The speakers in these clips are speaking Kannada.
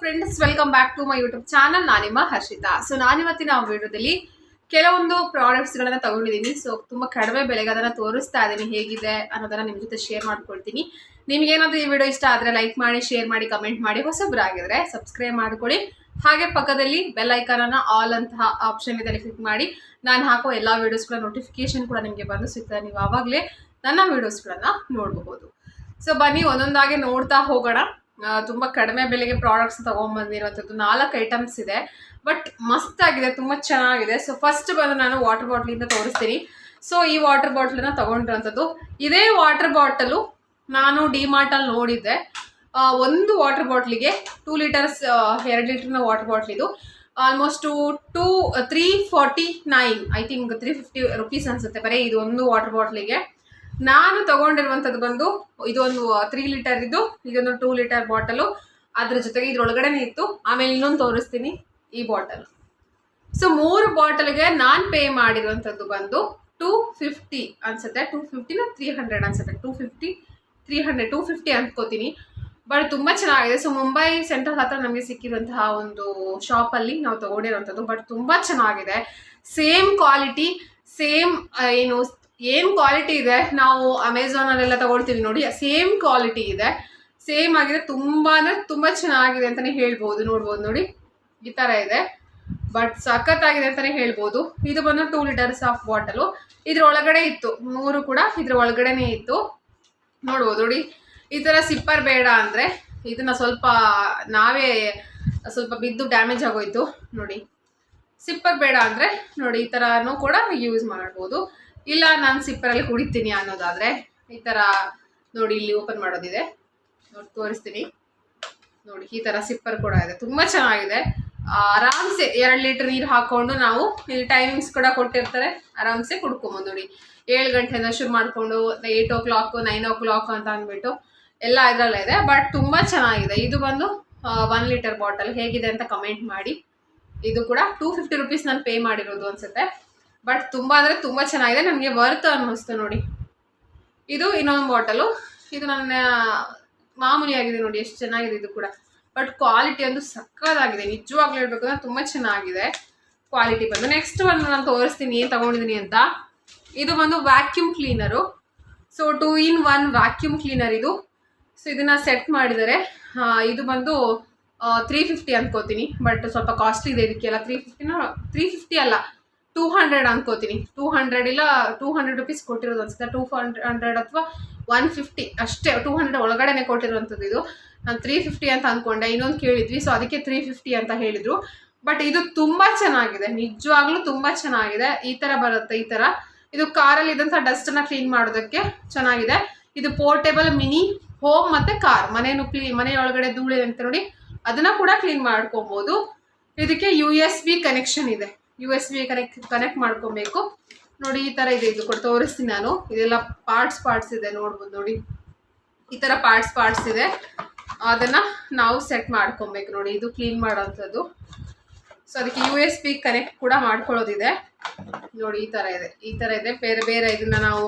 Friends welcome back to my YouTube channel ನಾನಿಮ್ಮ Harshita. So ನಾನಿವತ್ತಿನ ವಿಡಿಯೋದಲ್ಲಿ ಕೆಲವೊಂದು ಪ್ರಾಡಕ್ಟ್ಸ್ಗಳನ್ನು ತಗೊಂಡಿದ್ದೀನಿ. ಸೊ ತುಂಬಾ ಕಡಿಮೆ ಬೆಲೆಗೆ ಅದನ್ನು ತೋರಿಸ್ತಾ ಇದ್ದೀನಿ ಹೇಗಿದೆ ಅನ್ನೋದನ್ನ ನಿಮ್ಮ ಜೊತೆ ಶೇರ್ ಮಾಡ್ಕೊಳ್ತೀನಿ. ನಿಮ್ಗೆ ಏನಾದ್ರೂ ಈ ವಿಡಿಯೋ ಇಷ್ಟ ಆದ್ರೆ ಲೈಕ್ ಮಾಡಿ ಶೇರ್ ಮಾಡಿ ಕಮೆಂಟ್ ಮಾಡಿ ಹೊಸಬ್ರಾಗಿದ್ರೆ ಸಬ್ಸ್ಕ್ರೈಬ್ ಮಾಡ್ಕೊಳ್ಳಿ. ಹಾಗೆ ಪಕ್ಕದಲ್ಲಿ ಬೆಲ್ ಐಕಾನ್ ಅನ್ನ ಆಲ್ ಅಂತಹ ಆಪ್ಷನ್ ಇದೆ ಕ್ಲಿಕ್ ಮಾಡಿ. ನಾನು ಹಾಕೋ ಎಲ್ಲ ವಿಡಿಯೋಸ್ಗಳ ನೋಟಿಫಿಕೇಶನ್ ಕೂಡ ನಿಮಗೆ ಬಂದು ಸಿಗ್ತದೆ. ನೀವು ಆವಾಗಲೇ ನನ್ನ ವಿಡಿಯೋಸ್ಗಳನ್ನು ನೋಡಬಹುದು. ಸೊ ಬನ್ನಿ, ಒಂದೊಂದಾಗಿ ನೋಡ್ತಾ ಹೋಗೋಣ. ತುಂಬಾ ಕಡಿಮೆ ಬೆಲೆಗೆ ಪ್ರಾಡಕ್ಟ್ಸ್ ತೊಗೊಂಬಂದಿರುವಂಥದ್ದು ನಾಲ್ಕು ಐಟಮ್ಸ್ ಇದೆ. ಬಟ್ ಮಸ್ತ್ ಆಗಿದೆ ತುಂಬಾ ಚೆನ್ನಾಗಿದೆ. ಸೊ ಫಸ್ಟ್ ಬಂದು ನಾನು ವಾಟರ್ ಬಾಟ್ಲಿಂದ ತೋರಿಸ್ತೀನಿ. ಸೊ ಈ ವಾಟರ್ ಬಾಟ್ಲನ್ನ ತೊಗೊಂಡಿರೋಂಥದ್ದು ಇದೇ ವಾಟರ್ ಬಾಟಲು ನಾನು ಡಿಮಾರ್ಟಲ್ಲಿ ನೋಡಿದ್ದೆ. ಆ, ಒಂದು ವಾಟರ್ ಬಾಟ್ಲಿಗೆ ಟೂ ಲೀಟರ್ಸ್ ಎರಡು ಲೀಟರ್ನ water ಬಾಟ್ಲಿದು almost two three forty nine I think three fifty rupees ಅನ್ಸುತ್ತೆ. ಬರೀ ಇದು ಒಂದು ವಾಟರ್ ಬಾಟ್ಲಿಗೆ ನಾನು ತಗೊಂಡಿರುವಂಥದ್ದು ಬಂದು ಇದೊಂದು ತ್ರೀ ಲೀಟರ್ ಇದು ಇದೊಂದು ಟೂ ಲೀಟರ್ ಬಾಟಲು ಅದ್ರ ಜೊತೆಗೆ ಇದ್ರೊಳಗಡೆನೆ ಇತ್ತು. ಆಮೇಲೆ ಇನ್ನೊಂದು ತೋರಿಸ್ತೀನಿ ಈ ಬಾಟಲ್ ಸೊ ಮೂರು ಬಾಟಲ್ಗೆ ನಾನು ಪೇ ಮಾಡಿರುವಂಥದ್ದು ಬಂದು ಟೂ ಫಿಫ್ಟಿ ಅನ್ಸುತ್ತೆ. ಟೂ ಫಿಫ್ಟಿನ ತ್ರೀ ಹಂಡ್ರೆಡ್ ಅನ್ಸುತ್ತೆ. Two fifty three hundred two fifty ಅಂದ್ಕೋತೀನಿ but ತುಂಬ ಚೆನ್ನಾಗಿದೆ. ಸೊ ಮುಂಬೈ ಸೆಂಟ್ರಲ್ ಹತ್ರ ನಮಗೆ ಸಿಕ್ಕಿರುವಂತಹ ಒಂದು ಶಾಪಲ್ಲಿ ನಾವು ತಗೊಂಡಿರುವಂಥದ್ದು. ಬಟ್ ತುಂಬ ಚೆನ್ನಾಗಿದೆ. ಸೇಮ್ ಕ್ವಾಲಿಟಿ ಸೇಮ್ ಏನು ಏನು ಕ್ವಾಲಿಟಿ ಇದೆ. ನಾವು ಅಮೆಝಾನಲ್ಲೆಲ್ಲ ತಗೊಳ್ತೀವಿ ನೋಡಿ. ಸೇಮ್ ಕ್ವಾಲಿಟಿ ಇದೆ. ಸೇಮ್ ಆಗಿದೆ. ತುಂಬ ಅಂದರೆ ತುಂಬ ಚೆನ್ನಾಗಿದೆ ಅಂತಲೇ ಹೇಳ್ಬೋದು. ನೋಡ್ಬೋದು ನೋಡಿ. ಈ ಥರ ಇದೆ. ಬಟ್ ಸಖತ್ತಾಗಿದೆ ಅಂತಲೇ ಹೇಳ್ಬೋದು. ಇದು ಬಂದು ಟೂ ಲೀಟರ್ಸ್ ಆಫ್ ಬಾಟಲು ಇದ್ರ ಒಳಗಡೆ ಇತ್ತು. ಮೂರು ಕೂಡ ಇದ್ರ ಒಳಗಡೆನೇ ಇತ್ತು. ನೋಡ್ಬೋದು ನೋಡಿ. ಈ ಥರ ಸಿಪ್ಪರ್ ಬೇಡ ಅಂದರೆ ಇದನ್ನ ಸ್ವಲ್ಪ ನಾವೇ ಸ್ವಲ್ಪ ಬಿದ್ದು ಡ್ಯಾಮೇಜ್ ಆಗೋಯ್ತು. ನೋಡಿ. ಸಿಪ್ಪರ್ ಬೇಡ ಅಂದರೆ ನೋಡಿ ಈ ಥರನೂ ಕೂಡ ಯೂಸ್ ಮಾಡ್ಬೋದು. ಇಲ್ಲ, ನಾನು ಸಿಪ್ಪರಲ್ಲಿ ಕುಡಿತೀನಿ ಅನ್ನೋದಾದರೆ ಈ ಥರ ನೋಡಿ ಇಲ್ಲಿ ಓಪನ್ ಮಾಡೋದಿದೆ. ನೋಡಿ, ತೋರಿಸ್ತೀನಿ. ನೋಡಿ, ಈ ಥರ ಸಿಪ್ಪರ್ ಕೂಡ ಇದೆ. ತುಂಬ ಚೆನ್ನಾಗಿದೆ. ಆರಾಮ್ಸೆ ಎರಡು ಲೀಟರ್ ನೀರು ಹಾಕೊಂಡು ನಾವು ಇಲ್ಲಿ ಟೈಮಿಂಗ್ಸ್ ಕೂಡ ಕೊಟ್ಟಿರ್ತಾರೆ. ಆರಾಮ್ಸೆ ಕುಡ್ಕೊಬೋದು ನೋಡಿ. ಏಳು ಗಂಟೆಯಿಂದ ಶುರು ಮಾಡಿಕೊಂಡು eight o'clock nine o'clock ಅಂತ ಅಂದ್ಬಿಟ್ಟು ಎಲ್ಲ ಇದರಲ್ಲೇ ಇದೆ. ಬಟ್ ತುಂಬ ಚೆನ್ನಾಗಿದೆ. ಇದು ಬಂದು ಒನ್ ಲೀಟರ್ ಬಾಟಲ್ ಹೇಗಿದೆ ಅಂತ ಕಮೆಂಟ್ ಮಾಡಿ. ಇದು ಕೂಡ ಟೂ ಫಿಫ್ಟಿ ರುಪೀಸ್ ನಾನು ಪೇ ಮಾಡಿರೋದು ಅನ್ಸುತ್ತೆ. ಬಟ್ ತುಂಬ ಅಂದರೆ ತುಂಬ ಚೆನ್ನಾಗಿದೆ. ನನಗೆ ವರ್ತ್ ಅನ್ನಿಸ್ತು ನೋಡಿ. ಇದು ಇನ್ನೊಂದು ಬಾಟಲು ಇದು ನನ್ನ ಮಾಮೂಲಿಯಾಗಿದೆ ನೋಡಿ, ಎಷ್ಟು ಚೆನ್ನಾಗಿದೆ ಇದು ಕೂಡ. ಬಟ್ ಕ್ವಾಲಿಟಿ ಒಂದು ಸಕ್ಕದಾಗಿದೆ ನಿಜವಾಗ್ಲೂ ಹೇಳ್ಬೇಕು ಅಂದ್ರೆ ತುಂಬ ಚೆನ್ನಾಗಿದೆ. ಕ್ವಾಲಿಟಿ ಬಂದು. ನೆಕ್ಸ್ಟ್ ಒಂದು ನಾನು ತೋರಿಸ್ತೀನಿ, ಏನು ತಗೊಂಡಿದ್ದೀನಿ ಅಂತ. ಇದು ಬಂದು vacuum cleaner so two in one vacuum cleaner ಇದು. ಸೊ ಇದನ್ನ ಸೆಟ್ ಮಾಡಿದರೆ ಇದು ಬಂದು ತ್ರೀ ಫಿಫ್ಟಿ ಅನ್ಕೋತೀನಿ. ಬಟ್ ಸ್ವಲ್ಪ ಕಾಸ್ಟ್ಲಿ ಇದೆ ಇದಕ್ಕೆಲ್ಲ ತ್ರೀ ಫಿಫ್ಟಿನ ತ್ರೀ ಫಿಫ್ಟಿ ಅಲ್ಲ. ಟೂ ಹಂಡ್ರೆಡ್ ಅನ್ಕೋತೀನಿ. ಟೂ ಹಂಡ್ರೆಡ್ ಇಲ್ಲ ಟೂ ಹಂಡ್ರೆಡ್ ರುಪೀಸ್ ಕೊಟ್ಟಿರೋದು ಅನ್ಸುತ್ತೆ. ಟೂ ಹಂಡ್ರೆಡ್ ಅಥವಾ ಒನ್ ಫಿಫ್ಟಿ ಅಷ್ಟೇ ಟೂ ಹಂಡ್ರೆಡ್ ಒಳಗಡೆನೆ ಕೊಟ್ಟಿರುವಂಥದ್ದು ಇದು. ನಾನು ತ್ರೀ ಫಿಫ್ಟಿ ಅಂತ ಅಂದ್ಕೊಂಡೆ ಇನ್ನೊಂದು ಕೇಳಿದ್ವಿ ಸೊ ಅದಕ್ಕೆ ತ್ರೀ ಫಿಫ್ಟಿ ಅಂತ ಹೇಳಿದರು. ಬಟ್ ಇದು ತುಂಬ ಚೆನ್ನಾಗಿದೆ. ನಿಜವಾಗ್ಲೂ ತುಂಬ ಚೆನ್ನಾಗಿದೆ. ಈ ಥರ ಬರುತ್ತೆ, ಈ ಥರ ಇದು ಕಾರಲ್ಲಿ ಇದ್ದಂಥ ಡಸ್ಟನ್ನು ಕ್ಲೀನ್ ಮಾಡೋದಕ್ಕೆ ಚೆನ್ನಾಗಿದೆ. ಇದು ಪೋರ್ಟೇಬಲ್ ಮಿನಿ ಹೋಮ್ ಮತ್ತು ಕಾರ್ ಮನೆಯನ್ನು ಕ್ಲೀನ್ ಮನೆಯೊಳಗಡೆ ಧೂಳಿ ಅಂತ ನೋಡಿ, ಅದನ್ನು ಕೂಡ ಕ್ಲೀನ್ ಮಾಡ್ಕೊಬೋದು. ಇದಕ್ಕೆ ಯು ಎಸ್ ಬಿ ಕನೆಕ್ಷನ್ ಇದೆ. U S B connect connect ಮಾಡ್ಕೊಬೇಕು. ನೋಡಿ, ಈ ಥರ ಇದೆ ಇದು ಕೊಟ್ಟು ತೋರಿಸ್ತೀನಿ ನಾನು. ಇದೆಲ್ಲ ಪಾರ್ಟ್ಸ್ ಪಾರ್ಟ್ಸ್ ಇದೆ. ನೋಡ್ಬೋದು, ನೋಡಿ. ಈ ಥರ ಪಾರ್ಟ್ಸ್ ಪಾರ್ಟ್ಸ್ ಇದೆ. ಅದನ್ನು ನಾವು ಸೆಟ್ ಮಾಡ್ಕೊಬೇಕು. ನೋಡಿ, ಇದು ಕ್ಲೀನ್ ಮಾಡೋವಂಥದ್ದು. ಸೊ ಅದಕ್ಕೆ ಯು ಎಸ್ ಬಿ ಕನೆಕ್ಟ್ ಕೂಡ ಮಾಡ್ಕೊಳ್ಳೋದಿದೆ. ನೋಡಿ, ಈ ಥರ ಇದೆ. ಈ ಥರ ಇದೆ. ಬೇರೆ ಬೇರೆ ಇದನ್ನು ನಾವು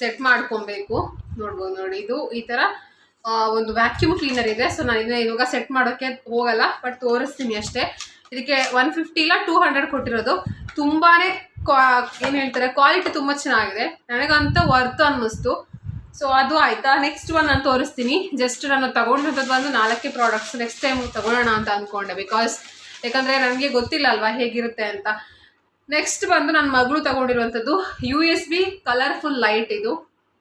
ಸೆಟ್ ಮಾಡ್ಕೊಬೇಕು. ನೋಡ್ಬೋದು, ನೋಡಿ. ಇದು ಈ ಥರ ಒಂದು ವ್ಯಾಕ್ಯೂಮ್ ಕ್ಲೀನರ್ ಇದೆ. ಸೊ ನಾನು ಇದನ್ನ ಇವಾಗ ಸೆಟ್ ಮಾಡೋಕ್ಕೆ ಹೋಗಲ್ಲ ಬಟ್ ತೋರಿಸ್ತೀನಿ ಅಷ್ಟೇ. ಇದಕ್ಕೆ ಒನ್ ಫಿಫ್ಟಿ ಇಲ್ಲ ಟೂ ಹಂಡ್ರೆಡ್ ಕೊಟ್ಟಿರೋದು. ತುಂಬಾ ಏನು ಹೇಳ್ತಾರೆ ಕ್ವಾಲಿಟಿ ತುಂಬ ಚೆನ್ನಾಗಿದೆ. ನನಗಂತ ವರ್ತ್ ಅನ್ನಿಸ್ತು. ಸೊ ಅದು ಆಯಿತಾ? ನೆಕ್ಸ್ಟ್ ಒನ್ ನಾನು ತೋರಿಸ್ತೀನಿ. ಜಸ್ಟ್ ನಾನು ತಗೊಂಡಿರೋದು ಬಂದು ನಾಲ್ಕೇ ಪ್ರಾಡಕ್ಟ್ಸ್ ನೆಕ್ಸ್ಟ್ ಟೈಮ್ ತಗೊಳ್ಳೋಣ ಅಂತ ಅಂದ್ಕೊಂಡೆ ಬಿಕಾಸ್ ಯಾಕಂದರೆ ನನಗೆ ಗೊತ್ತಿಲ್ಲ ಅಲ್ವಾ ಹೇಗಿರುತ್ತೆ ಅಂತ. ನೆಕ್ಸ್ಟ್ ಬಂದು ನನ್ನ ಮಗಳು ತಗೊಂಡಿರುವಂಥದ್ದು U S B colourful light ಇದು.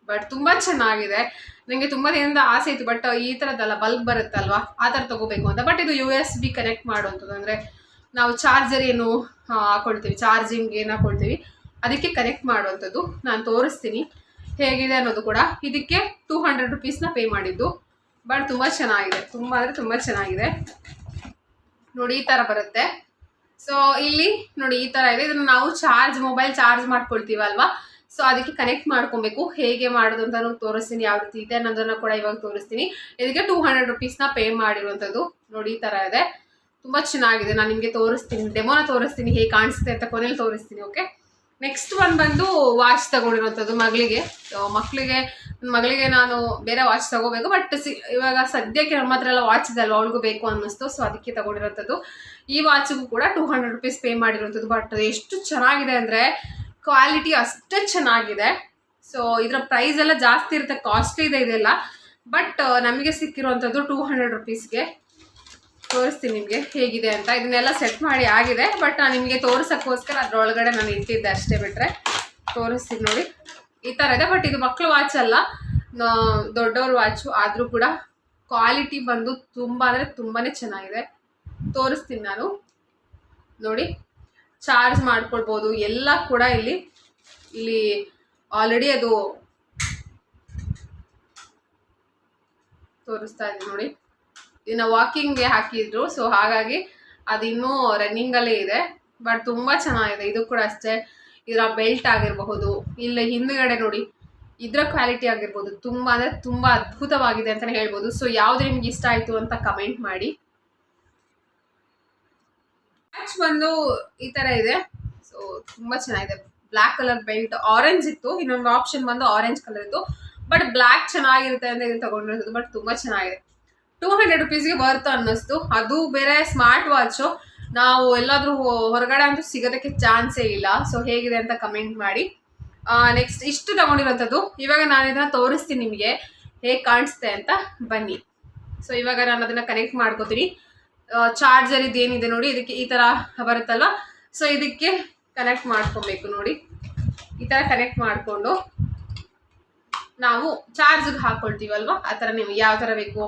ಬಟ್ ತುಂಬ ಚೆನ್ನಾಗಿದೆ. ನನಗೆ ತುಂಬ ದಿನದಿಂದ ಆಸೆ ಇತ್ತು. ಬಟ್ ಈ ಥರದ್ದಲ್ಲ ಬಲ್ಬ್ ಬರುತ್ತಲ್ವಾ? ಆ ಥರ ತಗೋಬೇಕು ಅಂತ. ಬಟ್ ಇದು ಯು ಎಸ್ ಬಿ ಕನೆಕ್ಟ್ ಮಾಡುವಂಥದ್ದು. ಅಂದರೆ ನಾವು ಚಾರ್ಜರ್ ಏನು ಹಾಕೊಳ್ತೀವಿ, ಚಾರ್ಜಿಂಗ್ ಏನು ಹಾಕೊಳ್ತೀವಿ, ಅದಕ್ಕೆ ಕನೆಕ್ಟ್ ಮಾಡುವಂಥದ್ದು ನಾನು ತೋರಿಸ್ತೀನಿ. ಹೇಗಿದೆ ಅನ್ನೋದು ಕೂಡ ಇದಕ್ಕೆ ಟೂ ಹಂಡ್ರೆಡ್ ರುಪೀಸ್ನ ಪೇ ಮಾಡಿದ್ದು. ಬಟ್ ತುಂಬ ಚೆನ್ನಾಗಿದೆ, ತುಂಬ ಅಂದರೆ ತುಂಬ ಚೆನ್ನಾಗಿದೆ. ನೋಡಿ, ಈ ಥರ ಬರುತ್ತೆ. ಸೊ ಇಲ್ಲಿ ನೋಡಿ, ಈ ಥರ ಇದೆ. ಇದನ್ನು ನಾವು ಚಾರ್ಜ್ ಮೊಬೈಲ್ ಚಾರ್ಜ್ ಮಾಡ್ಕೊಳ್ತೀವಲ್ವಾ ಸೊ ಅದಕ್ಕೆ ಕನೆಕ್ಟ್ ಮಾಡ್ಕೊಬೇಕು. ಹೇಗೆ ಮಾಡೋದು ಅಂತ ತೋರಿಸ್ತೀನಿ. ಯಾವ ರೀತಿ ಇದೆ ಅನ್ನೋದನ್ನು ಕೂಡ ಇವಾಗ ತೋರಿಸ್ತೀನಿ. ಇದಕ್ಕೆ ಟೂ ಹಂಡ್ರೆಡ್ ರುಪೀಸ್ನ ಪೇ ಮಾಡಿರುವಂಥದ್ದು. ನೋಡಿ, ಈ ಥರ ಇದೆ. ತುಂಬ ಚೆನ್ನಾಗಿದೆ. ನಾನು ನಿಮಗೆ ತೋರಿಸ್ತೀನಿ. ಡೆಮೋನ ತೋರಿಸ್ತೀನಿ. ಹೇಗೆ ಕಾಣಿಸುತ್ತೆ ಅಂತ ಕೊನೆಯಲ್ಲಿ ತೋರಿಸ್ತೀನಿ ಓಕೆ ನೆಕ್ಸ್ಟ್ ಒನ್ ಬಂದು ವಾಚ್ ತಗೊಂಡಿರೋಂಥದ್ದು ಮಗಳಿಗೆ. ಮಕ್ಕಳಿಗೆ ಮಗಳಿಗೆ ನಾನು ಬೇರೆ ವಾಚ್ ತಗೋಬೇಕು ಬಟ್ ಸಿ, ಇವಾಗ ಸದ್ಯಕ್ಕೆ ನಮ್ಮ ಹತ್ರ ಎಲ್ಲ ವಾಚ್ ಇದೆ ಅಲ್ವಾ? ಅವಳಿಗೂ ಬೇಕು ಅನ್ನಿಸ್ತು ಸೊ ಅದಕ್ಕೆ ತಗೊಂಡಿರೋಂಥದ್ದು. ಈ ವಾಚಿಗೂ ಕೂಡ ಟೂ ಹಂಡ್ರೆಡ್ ರುಪೀಸ್ ಪೇ ಮಾಡಿರೋಂಥದ್ದು ಬಟ್ ಎಷ್ಟು ಚೆನ್ನಾಗಿದೆ ಅಂದರೆ ಕ್ವಾಲಿಟಿ ಅಷ್ಟು ಚೆನ್ನಾಗಿದೆ. ಸೊ ಇದರ ಪ್ರೈಸ್ ಎಲ್ಲ ಜಾಸ್ತಿ ಇರುತ್ತೆ ಕಾಸ್ಟ್ಲಿ ಇದೆ ಇದೆಲ್ಲ. ಬಟ್ ನಮಗೆ ಸಿಕ್ಕಿರುವಂಥದ್ದು ಟೂ ಹಂಡ್ರೆಡ್ ರುಪೀಸ್ಗೆ ತೋರಿಸ್ತೀನಿ ನಿಮಗೆ ಹೇಗಿದೆ ಅಂತ. ಇದನ್ನೆಲ್ಲ ಸೆಟ್ ಮಾಡಿ ಆಗಿದೆ ಬಟ್ ನಾನು ನಿಮಗೆ ತೋರಿಸೋಕ್ಕೋಸ್ಕರ ಅದ್ರೊಳಗಡೆ ನಾನು ಇಟ್ಟಿದ್ದೆ ಅಷ್ಟೇ ಬಿಟ್ಟರೆ ತೋರಿಸ್ತೀನಿ ನೋಡಿ. ಈ ಥರ ಇದೆ ಬಟ್ ಇದು ಮಕ್ಕಳು ವಾಚ್ ಅಲ್ಲ. ದೊಡ್ಡವ್ರ ವಾಚು ಆದರೂ ಕೂಡ ಕ್ವಾಲಿಟಿ ಬಂದು ತುಂಬ ಅಂದರೆ ತುಂಬಾ ಚೆನ್ನಾಗಿದೆ. ತೋರಿಸ್ತೀನಿ ನಾನು. ನೋಡಿ ಚಾರ್ಜ್ ಮಾಡ್ಕೊಳ್ಬೋದು ಎಲ್ಲ ಕೂಡ ಇಲ್ಲಿ ಇಲ್ಲಿ ಆಲ್ರೆಡಿ ಅದು ತೋರಿಸ್ತಾ ಇದ್ದೀನಿ ನೋಡಿ. ಇದನ್ನ ವಾಕಿಂಗ್ಗೆ ಹಾಕಿದ್ರು. ಸೊ ಹಾಗಾಗಿ ಅದು ಇನ್ನೂ ರನ್ನಿಂಗಲ್ಲೇ ಇದೆ. ಬಟ್ ತುಂಬ ಚೆನ್ನಾಗಿದೆ. ಇದು ಕೂಡ ಅಷ್ಟೇ. ಇದರ ಬೆಲ್ಟ್ ಆಗಿರಬಹುದು. ಇಲ್ಲ ಹಿಂದುಗಡೆ ನೋಡಿ. ಇದರ ಕ್ವಾಲಿಟಿ ಆಗಿರ್ಬೋದು. ತುಂಬ ಅಂದರೆ ತುಂಬ ಅದ್ಭುತವಾಗಿದೆ ಅಂತಲೇ ಹೇಳ್ಬೋದು. ಸೊ ಯಾವುದು ನಿಮ್ಗೆ ಇಷ್ಟ ಆಯಿತು ಅಂತ ಕಮೆಂಟ್ ಮಾಡಿ. ಮ್ಯಾಚ್ ಬಂದು ಈ ಥರ ಇದೆ. ಸೊ ತುಂಬ ಚೆನ್ನಾಗಿದೆ. ಬ್ಲ್ಯಾಕ್ ಕಲರ್ ಬೆಲ್ಟ್ ಆರೆಂಜ್ ಇತ್ತು. ಇನ್ನೊಂದು ಆಪ್ಷನ್ ಬಂದು ಆರೆಂಜ್ ಕಲರ್ ಇತ್ತು. ಬಟ್ ಬ್ಲ್ಯಾಕ್ ಚೆನ್ನಾಗಿರುತ್ತೆ ಅಂತ ಇದು ತಗೊಂಡಿರೋದು. ಬಟ್ ತುಂಬ ಚೆನ್ನಾಗಿದೆ. ಟೂ ಹಂಡ್ರೆಡ್ ರುಪೀಸ್ಗೆ ವರ್ತ್ ಅನ್ನಿಸ್ತು. ಅದು ಬೇರೆ ಸ್ಮಾರ್ಟ್ ವಾಚು ನಾವು ಎಲ್ಲಾದರೂ ಹೊರಗಡೆ ಅಂತೂ ಸಿಗೋದಕ್ಕೆ ಚಾನ್ಸೇ ಇಲ್ಲ. ಸೊ ಹೇಗಿದೆ ಅಂತ ಕಮೆಂಟ್ ಮಾಡಿ. ನೆಕ್ಸ್ಟ್ ಇಷ್ಟು ತಗೊಂಡಿರೋಂಥದ್ದು. ಇವಾಗ ನಾನು ಇದನ್ನ ತೋರಿಸ್ತೀನಿ ನಿಮಗೆ. ಹೇಗೆ ಕಾಣಿಸ್ತೆ ಅಂತ ಬನ್ನಿ. ಸೊ ಇವಾಗ ನಾನು ಅದನ್ನು ಕನೆಕ್ಟ್ ಮಾಡ್ಕೋತೀನಿ. ಚಾರ್ಜರ್ ಇದೇನಿದೆ ನೋಡಿ, ಇದಕ್ಕೆ ಈ ಥರ ಬರುತ್ತಲ್ವ? ಸೊ ಇದಕ್ಕೆ ಕನೆಕ್ಟ್ ಮಾಡ್ಕೊಬೇಕು ನೋಡಿ. ಈ ಥರ ಕನೆಕ್ಟ್ ಮಾಡಿಕೊಂಡು. ನಾವು ಚಾರ್ಜ್ಗೆ ಹಾಕೊಳ್ತೀವಲ್ವಾ? ಆ ಥರ ನೀವು ಯಾವ ಥರ ಬೇಕು?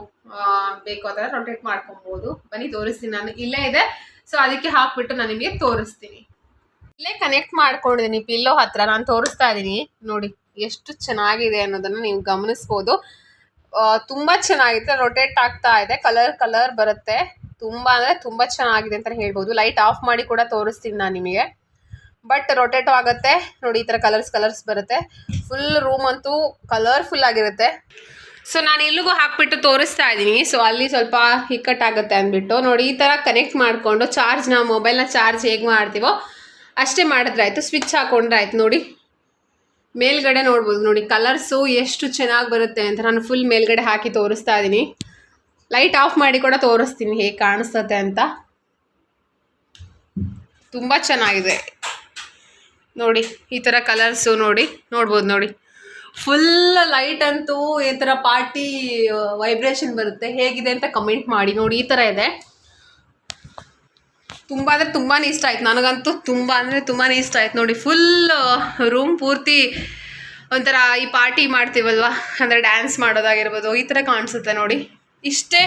ಬೇಕು ಆ ಥರ ರೊಟೇಟ್ ಮಾಡ್ಕೊಬೋದು ಬನ್ನಿ, ತೋರಿಸ್ತೀನಿ ನಾನು. ಇಲ್ಲೇ ಇದೆ. ಸೊ ಅದಕ್ಕೆ ಹಾಕ್ಬಿಟ್ಟು ನಾನು ನಿಮಗೆ ತೋರಿಸ್ತೀನಿ. ಇಲ್ಲೇ ಕನೆಕ್ಟ್ ಮಾಡ್ಕೊಂಡಿದ್ದೀನಿ. ಪಿಲ್ಲೋ ಹತ್ರ ನಾನು ತೋರಿಸ್ತಾ ಇದ್ದೀನಿ ನೋಡಿ, ಎಷ್ಟು ಚೆನ್ನಾಗಿದೆ ಅನ್ನೋದನ್ನು ನೀವು ಗಮನಿಸ್ಬೋದು. ತುಂಬ ಚೆನ್ನಾಗಿದೆ ರೊಟೇಟ್ ಆಗ್ತಾ ಇದೆ. ಕಲರ್ ಕಲರ್ ಬರುತ್ತೆ. ತುಂಬಾ ಅಂದರೆ ತುಂಬ ಚೆನ್ನಾಗಿದೆ ಅಂತ ಹೇಳ್ಬೋದು. ಲೈಟ್ ಆಫ್ ಮಾಡಿ ಕೂಡ ತೋರಿಸ್ತೀನಿ ನಾನು ನಿಮಗೆ. ಬಟ್ ರೊಟೇಟೋ ಆಗುತ್ತೆ. ನೋಡಿ ಈ ಥರ ಕಲರ್ಸ್ ಕಲರ್ಸ್ ಬರುತ್ತೆ. ಫುಲ್ ರೂಮ್ ಅಂತೂ ಕಲರ್ಫುಲ್ ಆಗಿರುತ್ತೆ. ಸೊ ನಾನು ಇಲ್ಲಿಗೂ ಹಾಕ್ಬಿಟ್ಟು ತೋರಿಸ್ತಾ ಇದ್ದೀನಿ. ಸೊ ಅಲ್ಲಿ ಸ್ವಲ್ಪ ಇಕ್ಕಟ್ಟಾಗುತ್ತೆ ಅಂದ್ಬಿಟ್ಟು. ನೋಡಿ, ಈ ಥರ ಕನೆಕ್ಟ್ ಮಾಡಿಕೊಂಡು ಚಾರ್ಜ್ ನಾವು ಮೊಬೈಲ್ನ ಚಾರ್ಜ್ ಹೇಗೆ ಮಾಡ್ತೀವೋ ಅಷ್ಟೇ ಮಾಡಿದ್ರೆ ಆಯಿತು. ಸ್ವಿಚ್ ಹಾಕೊಂಡ್ರೆ ಆಯ್ತು. ನೋಡಿ, ಮೇಲ್ಗಡೆ ನೋಡ್ಬೋದು. ನೋಡಿ ಕಲರ್ಸು ಎಷ್ಟು ಚೆನ್ನಾಗಿ ಬರುತ್ತೆ ಅಂತ ನಾನು ಫುಲ್ ಮೇಲ್ಗಡೆ ಹಾಕಿ ತೋರಿಸ್ತಾ ಇದ್ದೀನಿ. ಲೈಟ್ ಆಫ್ ಮಾಡಿ ಕೂಡ ತೋರಿಸ್ತೀನಿ ಹೇಗೆ ಕಾಣಿಸ್ತತೆ ಅಂತ. ತುಂಬ ಚೆನ್ನಾಗಿದೆ. ನೋಡಿ, ಈ ಥರ ಕಲರ್ಸು ನೋಡಿ, ನೋಡ್ಬೋದು ನೋಡಿ. ಫುಲ್ ಲೈಟ್ ಅಂತೂ ಈ ಥರ ಪಾರ್ಟಿ ವೈಬ್ರೇಷನ್ ಬರುತ್ತೆ. ಹೇಗಿದೆ ಅಂತ ಕಮೆಂಟ್ ಮಾಡಿ. ನೋಡಿ, ಈ ಥರ ಇದೆ. ತುಂಬ ಅಂದರೆ ತುಂಬಾ ಇಷ್ಟ ಆಯ್ತು. ನನಗಂತೂ ತುಂಬ ಅಂದರೆ ತುಂಬಾ ಇಷ್ಟ ಆಯ್ತು. ನೋಡಿ ಫುಲ್ ರೂಮ್ ಪೂರ್ತಿ ಒಂಥರ ಈ ಪಾರ್ಟಿ ಮಾಡ್ತೀವಲ್ವಾ? ಅಂದರೆ ಡ್ಯಾನ್ಸ್ ಮಾಡೋದಾಗಿರ್ಬೋದು, ಈ ಥರ ಕಾಣಿಸುತ್ತೆ ನೋಡಿ. ಇಷ್ಟೇ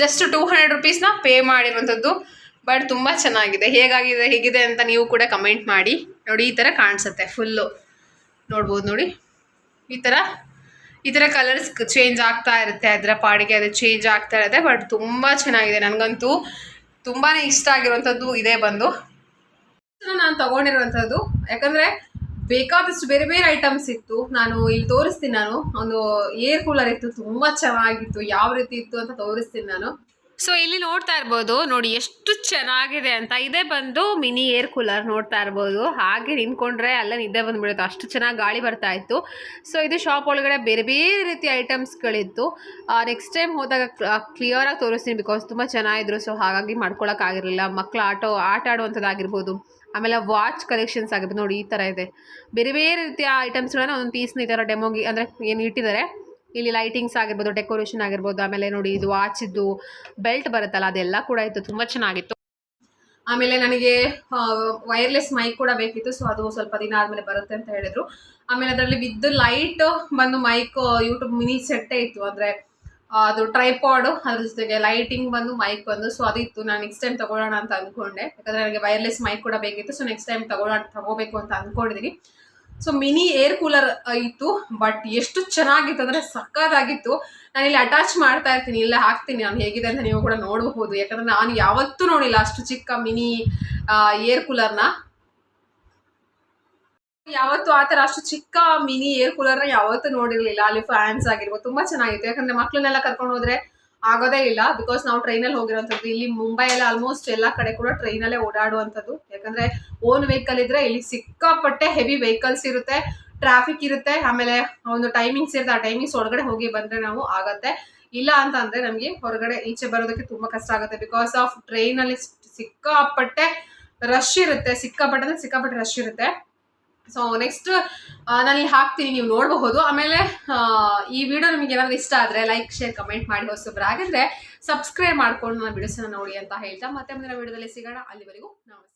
ಜಸ್ಟ್ ಟೂ ಹಂಡ್ರೆಡ್ ರುಪೀಸ್ನ ಪೇ ಮಾಡಿರುವಂಥದ್ದು. ಬಟ್ ತುಂಬ ಚೆನ್ನಾಗಿದೆ. ಹೇಗಾಗಿದೆ, ಹೇಗಿದೆ ಅಂತ ನೀವು ಕೂಡ ಕಮೆಂಟ್ ಮಾಡಿ. ನೋಡಿ, ಈ ಥರ ಕಾಣಿಸುತ್ತೆ ಫುಲ್ಲು ನೋಡ್ಬೋದು ನೋಡಿ. ಈ ಥರ ಈ ಥರ ಕಲರ್ಸ್ ಚೇಂಜ್ ಆಗ್ತಾ ಇರುತ್ತೆ ಅದರ ಪಾಡಿಗೆ, ಅದು ಚೇಂಜ್ ಆಗ್ತಾ ಇರುತ್ತೆ ಬಟ್ ತುಂಬ ಚೆನ್ನಾಗಿದೆ. ನನಗಂತೂ ತುಂಬಾ ಇಷ್ಟ ಆಗಿರುವಂಥದ್ದು ಇದೇ ಬಂದು. ನಾನು ತಗೊಂಡಿರುವಂಥದ್ದು, ಯಾಕಂದರೆ ಬೇಕಾದಷ್ಟು ಬೇರೆ ಬೇರೆ ಐಟಮ್ಸ್ ಇತ್ತು. ನಾನು ಇಲ್ಲಿ ತೋರಿಸ್ತೀನಿ ನಾನು. ಒಂದು ಏರ್ ಕೂಲರ್ ಇತ್ತು, ತುಂಬ ಚೆನ್ನಾಗಿತ್ತು. ಯಾವ ರೀತಿ ಇತ್ತು ಅಂತ ತೋರಿಸ್ತೀನಿ ನಾನು. ಸೊ ಇಲ್ಲಿ ನೋಡ್ತಾ ಇರ್ಬೋದು, ನೋಡಿ ಎಷ್ಟು ಚೆನ್ನಾಗಿದೆ ಅಂತ. ಇದೇ ಬಂದು ಮಿನಿ ಏರ್ ಕೂಲರ್ ನೋಡ್ತಾ ಇರ್ಬೋದು. ಹಾಗೆ ನಿಂತ್ಕೊಂಡ್ರೆ ಅಲ್ಲ ನಿದ್ದೆ ಬಂದ್ಬಿಡುತ್ತೆ. ಅಷ್ಟು ಚೆನ್ನಾಗಿ ಗಾಳಿ ಬರ್ತಾ ಇತ್ತು. ಸೊ ಇದು ಶಾಪ್ ಒಳಗಡೆ ಬೇರೆ ಬೇರೆ ರೀತಿಯ ಐಟಮ್ಸ್ಗಳಿತ್ತು ನೆಕ್ಸ್ಟ್ ಟೈಮ್ ಹೋದಾಗ ಕ್ಲಿಯರಾಗಿ ತೋರಿಸ್ತೀನಿ ಬಿಕಾಸ್ ತುಂಬ ಚೆನ್ನಾಗಿದ್ರು. ಸೊ ಹಾಗಾಗಿ ಮಾಡ್ಕೊಳಕ್ಕಾಗಿರಲಿಲ್ಲ ಮಕ್ಕಳು ಆಟೋ, ಆಟ ಆಡುವಂಥದ್ದಾಗಿರ್ಬೋದು ಆಮೇಲೆ ವಾಚ್ ಕಲೆಕ್ಷನ್ಸ್ ಆಗಿರ್ಬೋದು. ನೋಡಿ, ಈ ಥರ ಇದೆ. ಬೇರೆ ಬೇರೆ ರೀತಿಯ ಐಟಮ್ಸ್ಗಳನ್ನ ಒಂದೊಂದು ಪೀಸ್ನ ಈ ಥರ ಡೆಮೋಗಿ ಅಂದರೆ ಏನು ಇಟ್ಟಿದ್ದಾರೆ. ಇಲ್ಲಿ ಲೈಟಿಂಗ್ಸ್ ಆಗಿರ್ಬೋದು ಡೆಕೋರೇಷನ್ ಆಗಿರ್ಬೋದು, ಆಮೇಲೆ ನೋಡಿ ಇದು ವಾಚಿದ್ದು ಬೆಲ್ಟ್ ಬರುತ್ತಲ್ಲ, ಅದೆಲ್ಲ ಕೂಡ ಇತ್ತು, ತುಂಬ ಚೆನ್ನಾಗಿತ್ತು. ಆಮೇಲೆ ನನಗೆ ವೈರ್ಲೆಸ್ ಮೈಕ್ ಕೂಡ ಬೇಕಿತ್ತು ಸೊ ಅದು ಸ್ವಲ್ಪ ದಿನ ಆದಮೇಲೆ ಬರುತ್ತೆ ಅಂತ ಹೇಳಿದ್ರು. ಆಮೇಲೆ ಅದರಲ್ಲಿ ವಿತ್ ಲೈಟ್ ಬಂದು ಮೈಕ್ ಯೂಟ್ಯೂಬ್ ಮಿನಿ ಸೆಟ್ಟೇ ಇತ್ತು, ಅಂದರೆ ಅದು ಟ್ರೈಪಾಡ್ ಅದ್ರ ಜೊತೆಗೆ ಲೈಟಿಂಗ್ ಬಂದು ಮೈಕ್ ಬಂದು ಸೊ ಅದಿತ್ತು ನಾನು ನೆಕ್ಸ್ಟ್ ಟೈಮ್ ತಗೊಳ್ಳೋಣ ಅಂತ ಅಂದ್ಕೊಂಡೆ ಯಾಕಂದರೆ ನನಗೆ ವೈರ್ಲೆಸ್ ಮೈಕ್ ಕೂಡ ಬೇಕಿತ್ತು ಸೊ ನೆಕ್ಸ್ಟ್ ಟೈಮ್ ತಗೊಳ್ಳೋಣ ತಗೋಬೇಕು ಅಂತ ಅಂದ್ಕೊಂಡಿದ್ದೀನಿ ಸೊ ಮಿನಿ ಏರ್ ಕೂಲರ್ ಇತ್ತು ಬಟ್ ಎಷ್ಟು ಚೆನ್ನಾಗಿತ್ತು ಅಂದರೆ ಸಕ್ಕತ್ತಾಗಿತ್ತು. ನಾನು ಇಲ್ಲಿ ಅಟ್ಯಾಚ್ ಮಾಡ್ತಾ ಇರ್ತೀನಿ, ಇಲ್ಲ ಹಾಕ್ತೀನಿ. ನಾನು ಹೇಗಿದೆ ಅಂತ ನೀವು ಕೂಡ ನೋಡಬಹುದು. ಯಾಕಂದ್ರೆ ನಾನು ಯಾವತ್ತೂ ನೋಡಿಲ್ಲ ಅಷ್ಟು ಚಿಕ್ಕ ಮಿನಿ ಏರ್ ಕೂಲರ್ನ ಯಾವತ್ತು ಆ ಥರ ಅಷ್ಟು ಚಿಕ್ಕ ಮಿನಿ ಏರ್ ಕೂಲರ್ನ ಯಾವತ್ತೂ ನೋಡಿರಲಿಲ್ಲ. ಅಲ್ಲಿ ಫ್ಯಾನ್ಸ್ ಆಗಿರ್ಬೋದು, ತುಂಬ ಚೆನ್ನಾಗಿತ್ತು. ಯಾಕಂದ್ರೆ ಮಕ್ಕಳನ್ನೆಲ್ಲ ಕರ್ಕೊಂಡು ಹೋದ್ರೆ ಆಗೋದೇ ಇಲ್ಲ. ಬಿಕಾಸ್ ನಾವು ಟ್ರೈನಲ್ಲಿ ಹೋಗಿರೋಂಥದ್ದು, ಇಲ್ಲಿ ಮುಂಬೈಯಲ್ಲಿ ಆಲ್ಮೋಸ್ಟ್ ಎಲ್ಲ ಕಡೆ ಕೂಡ ಟ್ರೈನಲ್ಲೇ ಓಡಾಡುವಂಥದ್ದು. ಯಾಕಂದ್ರೆ ಓನ್ ವೆಹಿಕಲ್ ಇದ್ರೆ ಇಲ್ಲಿ ಸಿಕ್ಕಾಪಟ್ಟೆ ಹೆವಿ ವೆಹಿಕಲ್ಸ್ ಇರುತ್ತೆ ಟ್ರಾಫಿಕ್ ಇರುತ್ತೆ, ಆಮೇಲೆ ಒಂದು ಟೈಮಿಂಗ್ಸ್ ಇರುತ್ತೆ, ಆ ಟೈಮಿಂಗ್ಸ್ ಒಳಗಡೆ ಹೋಗಿ ಬಂದ್ರೆ ನಾವು ಆಗತ್ತೆ. ಇಲ್ಲ ಅಂತ ಅಂದ್ರೆ ನಮಗೆ ಹೊರಗಡೆ ಈಚೆ ಬರೋದಕ್ಕೆ ತುಂಬಾ ಕಷ್ಟ ಆಗುತ್ತೆ. ಬಿಕಾಸ್ ಆಫ್ ಟ್ರೈನ್ ಅಲ್ಲಿ ಸಿಕ್ಕಾಪಟ್ಟೆ ರಶ್ ಇರುತ್ತೆ, ಸಿಕ್ಕಾಪಟ್ಟೆ ಅಂದ್ರೆ ಸಿಕ್ಕಾಪಟ್ಟೆ ರಶ್ ಇರುತ್ತೆ. ಸೊ ನೆಕ್ಸ್ಟ್ ನಾನು ಇಲ್ಲಿ ಹಾಕ್ತೀನಿ, ನೀವು ನೋಡಬಹುದು. ಆಮೇಲೆ ಈ ವಿಡಿಯೋ ನಿಮಗೆ ಏನಾದ್ರು ಇಷ್ಟ ಆದರೆ ಲೈಕ್ ಶೇರ್ ಕಮೆಂಟ್ ಮಾಡಿ ಹೊಸಬ್ರು. ಆಗಿದ್ರೆ ಸಬ್ಸ್ಕ್ರೈಬ್ ಮಾಡ್ಕೊಂಡು ನನ್ನ ವಿಡಿಯೋಸನ್ನ ನೋಡಿ ಅಂತ ಹೇಳ್ತಾ ಮತ್ತೆ ಮುಂದಿನ ವಿಡಿಯೋದಲ್ಲಿ ಸಿಗೋಣ. ಅಲ್ಲಿವರೆಗೂ ನಮಸ್ತೆ.